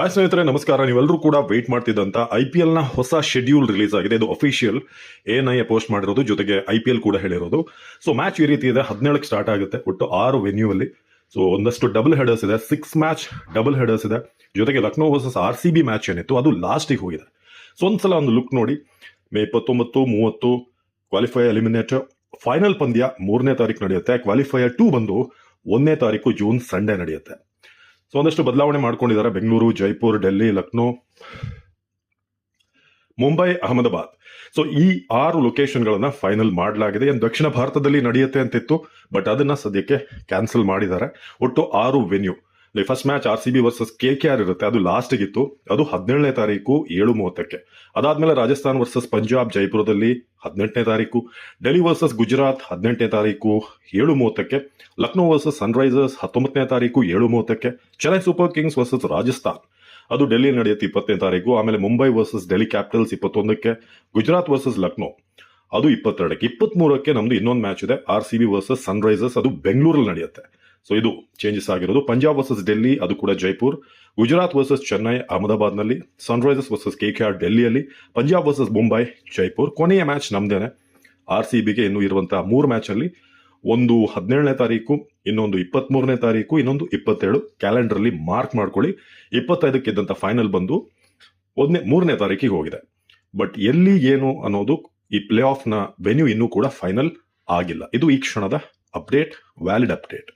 Hi ಸ್ನೇಹಿತರೆ, ನಮಸ್ಕಾರ. ನೀವೆಲ್ಲರೂ ಕೂಡ ವೆಯ್ಟ್ ಮಾಡ್ತಿದ್ದಂತ ಐ ಪಿ ಎಲ್ನ ಹೊಸ ಶೆಡ್ಯೂಲ್ ರಿಲೀಸ್ ಆಗಿದೆ. ಇದು ಅಫಿಷಿಯಲ್ ಎನ್ ಐ ಪೋಸ್ಟ್ ಮಾಡಿರೋದು, ಜೊತೆಗೆ ಐ ಪಿ ಎಲ್ ಕೂಡ ಹೇಳಿರೋದು. ಸೊ ಮ್ಯಾಚ್ ಈ ರೀತಿ ಇದೆ. ಹದಿನೇಳಕ್ಕೆ ಸ್ಟಾರ್ಟ್ ಆಗುತ್ತೆ. ಒಟ್ಟು ಆರು ವೆನ್ಯೂ ಅಲ್ಲಿ. ಸೊ ಒಂದಷ್ಟು ಡಬಲ್ ಹೆಡರ್ಸ್ ಇದೆ. ಸಿಕ್ಸ್ ಮ್ಯಾಚ್ ಡಬಲ್ ಹೆಡರ್ಸ್ ಇದೆ. ಜೊತೆಗೆ Lucknow versus R C B match ಏನಿತ್ತು, ಅದು ಲಾಸ್ಟಿಗೆ ಹೋಗಿದೆ. ಸೊ ಒಂದ್ಸಲ ಒಂದು ಲುಕ್ ನೋಡಿ. ಮೇ ಇಪ್ಪತ್ತೊಂಬತ್ತು, ಮೂವತ್ತು ಕ್ವಾಲಿಫೈ ಎಲಿಮಿನೇಟರ್ ಫೈನಲ್ ಪಂದ್ಯ ಮೂರನೇ ತಾರೀಕು ನಡೆಯುತ್ತೆ. ಕ್ವಾಲಿಫೈಯರ್ ಟೂ ಬಂದು ಒಂದನೇ ತಾರೀಕು ಜೂನ್ ಸಂಡೇ ನಡೆಯುತ್ತೆ. ಸೊ ಒಂದಷ್ಟು ಬದಲಾವಣೆ ಮಾಡ್ಕೊಂಡಿದ್ದಾರೆ. ಬೆಂಗಳೂರು, ಜೈಪುರ್, ಡೆಲ್ಲಿ, ಲಕ್ನೋ, ಮುಂಬೈ, ಅಹಮದಾಬಾದ್. ಸೊ ಈ ಆರು ಲೊಕೇಶನ್ಗಳನ್ನ ಫೈನಲ್ ಮಾಡಲಾಗಿದೆ. ಏನು ದಕ್ಷಿಣ ಭಾರತದಲ್ಲಿ ನಡೆಯುತ್ತೆ ಅಂತಿತ್ತು ಬಟ್ ಅದನ್ನ ಸದ್ಯಕ್ಕೆ ಕ್ಯಾನ್ಸಲ್ ಮಾಡಿದ್ದಾರೆ. ಒಟ್ಟು ಆರು venue first match R C B versus K K R ಇರುತ್ತೆ. ಅದು ಲಾಸ್ಟ್ ಇತ್ತು ಅದು ಹದಿನೇಳನೇ ತಾರೀಕು ಏಳು ಮೂವತ್ತಕ್ಕೆ. ಅದಾದ್ಮೇಲೆ ರಾಜಸ್ಥಾನ್ ವರ್ಸಸ್ ಪಂಜಾಬ್ ಜೈಪುರದಲ್ಲಿ ಹದಿನೆಂಟನೇ ತಾರೀಕು. ಡೆಲ್ಲಿ ವರ್ಸಸ್ ಗುಜರಾತ್ ಹದಿನೆಂಟನೇ ತಾರೀಕು ಏಳು ಮೂವತ್ತಕ್ಕೆ. ಲಕ್ನೋ ವರ್ಸಸ್ ಸನ್ರೈಸರ್ಸ್ ಹತ್ತೊಂಬತ್ತನೇ ತಾರೀಕು ಏಳು ಮೂವತ್ತಕ್ಕೆ. Chennai Super Kings versus Rajasthan. ಅದು ಡೆಲ್ಲಿ ನಡೆಯುತ್ತೆ ಇಪ್ಪತ್ತನೇ ತಾರೀಕು. ಆಮೇಲೆ ಮುಂಬೈ ವರ್ಸಸ್ ಡೆಲ್ಲಿ ಕ್ಯಾಪಿಟಲ್ಸ್ ಇಪ್ಪತ್ತೊಂದಕ್ಕೆ. ಗುಜರಾತ್ ವರ್ಸಸ್ ಲಕ್ನೋ ಅದು ಇಪ್ಪತ್ತೆರಡಕ್ಕೆ. ಇಪ್ಪತ್ಮೂರಕ್ಕೆ ನಮ್ದು ಇನ್ನೊಂದು ಮ್ಯಾಚ್ ಇದೆ. R C B versus Sunrisers ಅದು ಬೆಂಗಳೂರಲ್ಲಿ ನಡೆಯುತ್ತೆ. ಸೊ ಇದು ಚೇಂಜಸ್ ಆಗಿರೋದು. ಪಂಜಾಬ್ ವರ್ಸಸ್ ಡೆಲ್ಲಿ, ಅದು ಕೂಡ ಜೈಪುರ್. ಗುಜರಾತ್ ವರ್ಸಸ್ ಚೆನ್ನೈ, ಅಹಮದಾಬಾದ್ನಲ್ಲಿ. Sunrisers versus K K R, ಡೆಲ್ಲಿಯಲ್ಲಿ. Punjab versus Mumbai, Jaipur. ಕೊನೆಯ ಮ್ಯಾಚ್ ನಮ್ದೇನೆ. ಆರ್ ಸಿ ಬಿಗೆ ಇನ್ನು ಇರುವಂತಹ ಮೂರು ಮ್ಯಾಚ್ ಅಲ್ಲಿ. ಒಂದು ಹದಿನೇಳನೇ ತಾರೀಕು, ಇನ್ನೊಂದು ಇಪ್ಪತ್ಮೂರನೇ ತಾರೀಕು, ಇನ್ನೊಂದು ಇಪ್ಪತ್ತೇಳು. ಕ್ಯಾಲೆಂಡರ್ ಅಲ್ಲಿ ಮಾರ್ಕ್ ಮಾಡ್ಕೊಳ್ಳಿ ಇಪ್ಪತ್ತೈದಕ್ಕಿದ್ದಂತ ಫೈನಲ್ ಬಂದು ಒಂದನೇ, ಮೂರನೇ ತಾರೀಕಿಗೆ ಹೋಗಿದೆ. ಬಟ್ ಎಲ್ಲಿ ಏನು ಅನ್ನೋದು ಈ ಪ್ಲೇ ಆಫ್ನ ವೆನ್ಯೂ ಇನ್ನೂ ಕೂಡ ಫೈನಲ್ ಆಗಿಲ್ಲ. ಇದು ಈ ಕ್ಷಣದ ಅಪ್ಡೇಟ್ ವ್ಯಾಲಿಡ್ ಅಪ್ಡೇಟ್